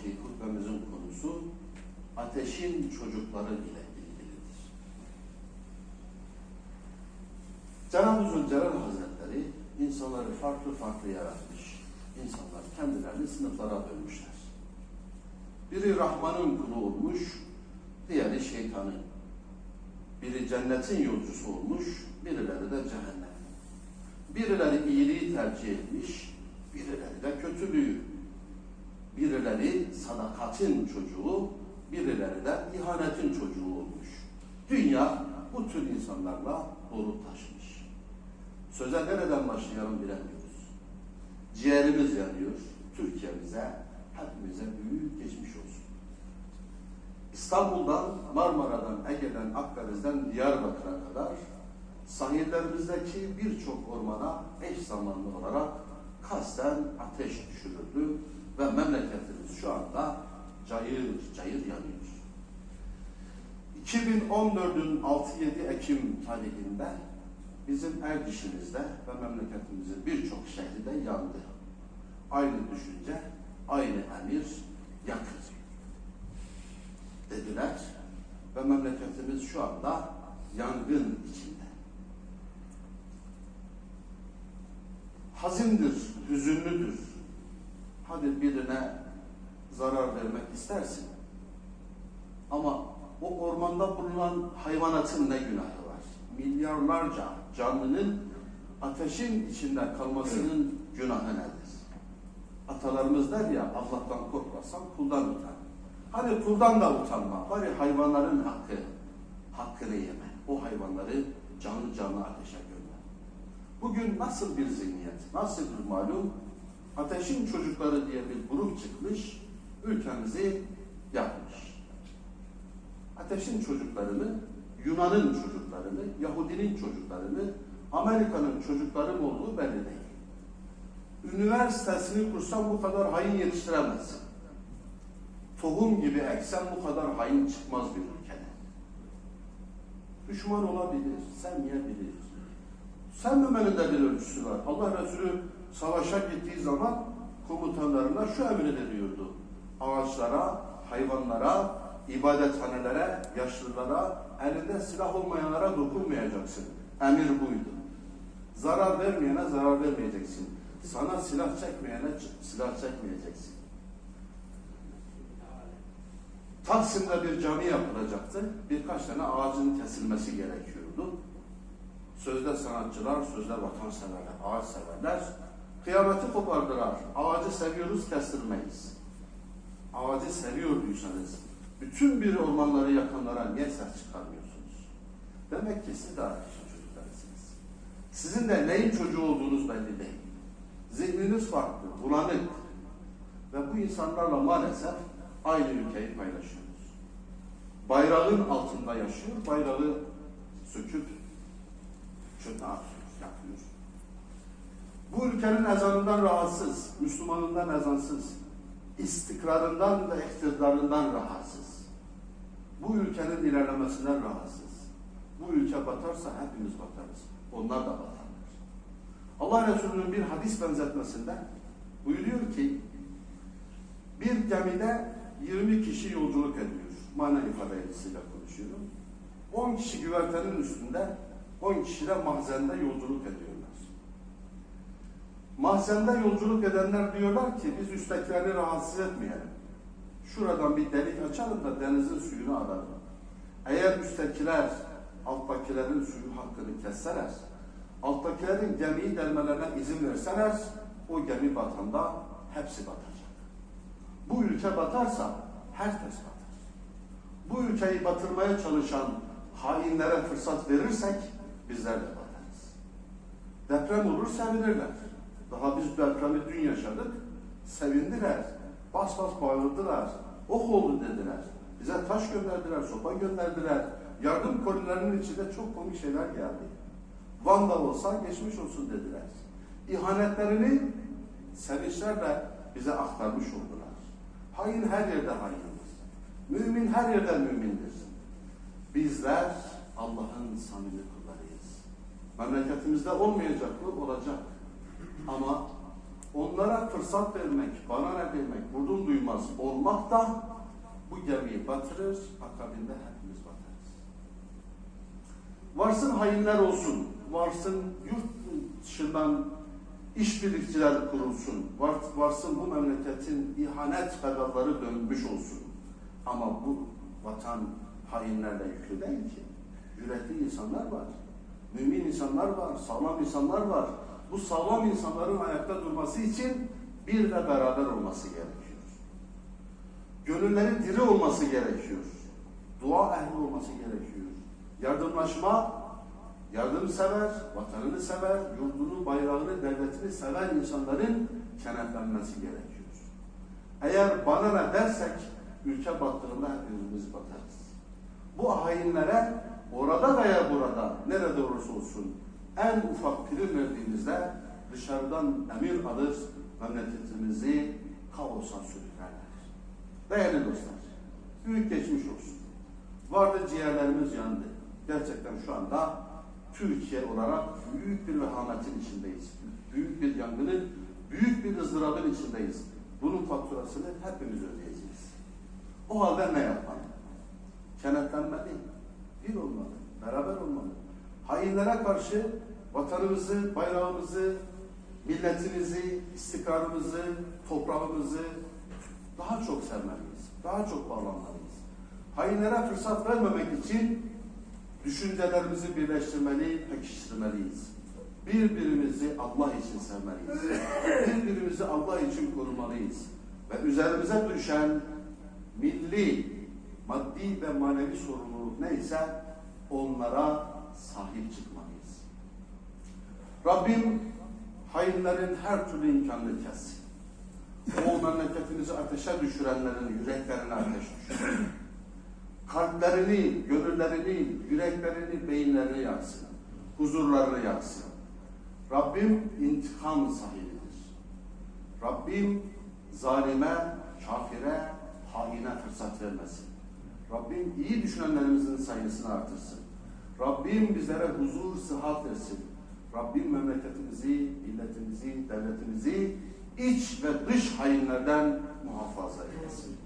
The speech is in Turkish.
akşamki hutbemizin konusu ateşin çocukları ile ilgilidir. Cenab-ı Zülcelal Hazretleri insanları farklı farklı yaratmış. İnsanlar kendilerini sınıflara bölmüşler. Biri Rahman'ın kulu olmuş, diğeri şeytanın. Biri cennetin yolcusu olmuş, birileri de cehennem. Birileri iyiliği tercih etmiş, birileri de kötülüğü. Birileri sadakatin çocuğu, birileri de ihanetin çocuğu olmuş. Dünya bu tür insanlarla dolu taşmış. Söze nereden başlayalım bilemiyoruz. Ciğerimiz yanıyor. Türkiye'mize, hepimize büyük geçmiş olsun. İstanbul'dan, Marmara'dan, Ege'den, Akdeniz'den Diyarbakır'a kadar sahillerimizdeki birçok ormana eş zamanlı olarak kasten ateş düşürüldü ve memleketimiz şu anda cayır cayır yanıyor. 2014'ün 6-7 Ekim tarihinde bizim Erciş'imizde ve memleketimizin birçok şehri de yandı. Aynı düşünce, aynı emir yakın dediler ve memleketimiz şu anda yangın içinde. Hazindir, hüzünlüdür. Hadi birine zarar vermek istersin. Ama o ormanda bulunan hayvanatın ne günahı var? Milyarlarca canlının ateşin içinde kalmasının günahı nedir? Atalarımız der ya Allah'tan korkmasan kuldan utan. Hani kuldan da utanma. Bari hayvanların hakkı, hakkını yeme. O hayvanları canlı canlı ateşe gönder. Bugün nasıl bir zihniyet, nasıl bir malum? Ateşin çocukları diye bir grup çıkmış, ülkemizi yakmış. Ateşin çocuklarını, Yunan'ın çocuklarını, Yahudinin çocuklarını, Amerika'nın çocukları mı olduğu belli değil. Üniversitesini kursan bu kadar hain yetiştiremezsin. Tohum gibi eksen bu kadar hain çıkmaz bir ülkede. Düşman olabilir, sevmeyebilir. Sevmemenin de bir ölçüsü var. Allah Resulü savaşa gittiği zaman komutanlarına şu emri veriyordu. Ağaçlara, hayvanlara, ibadethanelere, yaşlılara, elinde silah olmayanlara dokunmayacaksın. Emir buydu. Zarar vermeyene zarar vermeyeceksin. Sana silah çekmeyene silah çekmeyeceksin. Taksim'de bir cami yapılacaktı. Birkaç tane ağacın kesilmesi gerekiyordu. Sözde sanatçılar, sözde vatanseverler, ağaç severler. Kıyameti kopardılar. Ağacı seviyoruz, kestirmeyiz. Ağacı seviyorduysanız, bütün bir ormanları yakanlara niye ses çıkarmıyorsunuz? Demek ki siz de ateşin çocuklarısınız. Sizin de neyin çocuğu olduğunuz belli değil. Zihniniz farklı, bulanık. Ve bu insanlarla maalesef aynı ülkeyi paylaşıyoruz. Bayrağın altında yaşıyor, bayrağı söküp çöpe atıyor, yakıyor. Bu ülkenin ezanından rahatsız, Müslümanından ezansız, istikrarından ve iktidarından rahatsız. Bu ülkenin ilerlemesinden rahatsız. Bu ülke batarsa hepimiz batarız. Onlar da batarlar. Allah Resulü'nün bir hadis benzetmesinde buyuruyor ki bir gemide 20 kişi yolculuk ediyor. Mana ifadesiyle konuşuyorum. 10 kişi güvertenin üstünde, 10 kişi de mahzende yolculuk ediyorlar. Mahzende yolculuk edenler diyorlar ki biz üsttekileri rahatsız etmeyelim. Şuradan bir delik açalım da denizin suyunu alalım. Eğer üsttekiler alttakilerin suyu hakkını kesseler, alttakilerin gemiyi delmelerine izin verseler, o gemi batanda hepsi batacak. Bu ülke batarsa herkes batar. Bu ülkeyi batırmaya çalışan hainlere fırsat verirsek bizler de batarız. Deprem olur sevinirler. Daha biz depremi dün yaşadık. Sevindiler. Bas bas bağırdılar. Oh oldu dediler. Bize taş gönderdiler, sopa gönderdiler. Yardım kolilerinin içinde çok komik şeyler geldi. Van'da olsa geçmiş olsun dediler. İhanetlerini sevinçlerle bize aktarmış oldular. Hain her yerde haindir. Mümin her yerde mümindir. Bizler Allah'ın samimi kullarıyız. Memleketimizde olmayacak mı? Olacak. Ama onlara fırsat vermek, bana ne demek, vurdum duymaz olmak da bu gemiyi batırır, akabinde hepimiz batarız. Varsın hainler olsun, varsın yurt dışından işbirlikçiler kurulsun, var, varsın bu memleketin ihanet pedalları dönmüş olsun. Ama bu vatan hainlerle yüklü değil ki. Yürekli insanlar var, mümin insanlar var, sağlam insanlar var. Bu sağlam insanların ayakta durması için bir de beraber olması gerekiyor. Gönülleri diri olması gerekiyor. Dua ehli olması gerekiyor. Yardımlaşma, yardımsever, vatanını sever, yurdunu, bayrağını, devletini seven insanların kenetlenmesi gerekiyor. Eğer bana ne dersek ülke battığında hepimiz batarız. Bu hainlere orada veya burada nerede olursa olsun en ufak prim verdiğimizde dışarıdan emir alır memleketimizi kaosa sürüklerler. Değerli dostlar, büyük geçmiş olsun. Vardı ciğerlerimiz yandı. Gerçekten şu anda Türkiye olarak büyük bir vehametin içindeyiz. Büyük bir yangının, büyük bir ızdırabın içindeyiz. Bunun faturasını hepimiz ödeyeceğiz. O halde ne yapmalı? Kenetlenmeli, bir olmalı, beraber olmalı. Hainlere karşı vatanımızı, bayrağımızı, milletimizi, istikrarımızı, toprağımızı daha çok sevmeliyiz, daha çok bağlanmalıyız. Hainlere fırsat vermemek için düşüncelerimizi birleştirmeli, pekiştirmeliyiz. Birbirimizi Allah için sevmeliyiz. Birbirimizi Allah için korumalıyız. Ve üzerimize düşen milli, maddi ve manevi sorumluluk neyse onlara sahip çıkmalıyız. Rabbim hainlerin her türlü imkanını kessin. O memleketimizi ateşe düşürenlerin yüreklerine ateş düşürsün. Kalplerini, gönüllerini, yüreklerini, beyinlerini yaksın. Huzurlarını yaksın. Rabbim intikam sahibidir. Rabbim zalime, kafire, haine fırsat vermesin. Rabbim iyi düşünenlerimizin sayısını artırsın. Rabbim bizlere huzur, sıhhat versin. Rabbim memleketimizi, milletimizi, devletimizi iç ve dış hainlerden muhafaza eylesin.